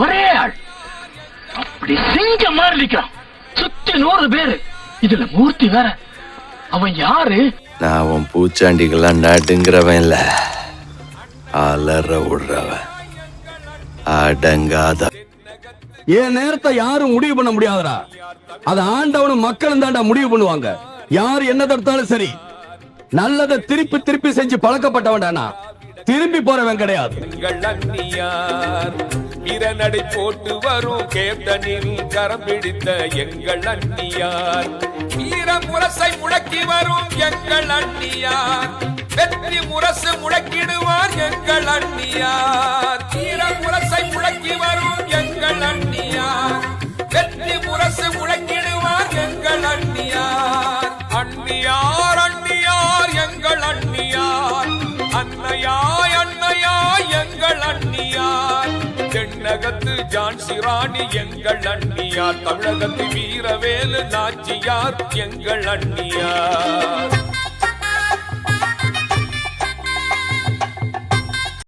ஒரே ஆள். அப்படி சிங்க மாதிரி நிக்கிறான் சுத்தி நூறு பேரு. இதுல மூர்த்தி வேற. அவன் யாரு? நான் அவன் பூச்சாண்டிகள்லாம் நடுங்கிறவன் இல்ல. அலற விடுறவன். அடங்காத. என் நேரத்தை யாரும் முடிவு பண்ண முடியாதுடா. அது ஆண்டவனும் மக்களும் தாண்டா முடிவு பண்ணுவாங்க. யார் என்ன தடுத்தாலும் சரி. நல்லதை திருப்பி திருப்பி செஞ்சு பழக்கப்பட்டவன்டா திரும்பி போறவன் கிடையாது. எங்கள் போட்டு வரும். கேப்டனில் கரம் பிடித்த எங்கள் அண்ணியார் வீர முரசை முழக்கி வரும் எங்கள் அண்ணியார் வெற்றி முரசு முழக்கிடுவார் எங்கள் அண்ணியார் வீர முரசை முழக்கி வரும் எங்கள் அண்ணியார் வெற்றி முரசு முழக்கிடுவார் எங்கள் அண்ணியார் அண்ணியார் அண்ணியார் எங்கள் அண்ணியார் தென்னகத்து ஜான்சி ராணி எங்கள் அண்ணியார் தமிழகத்து வீரவேலு நாச்சியார் எங்கள் அண்ணியார்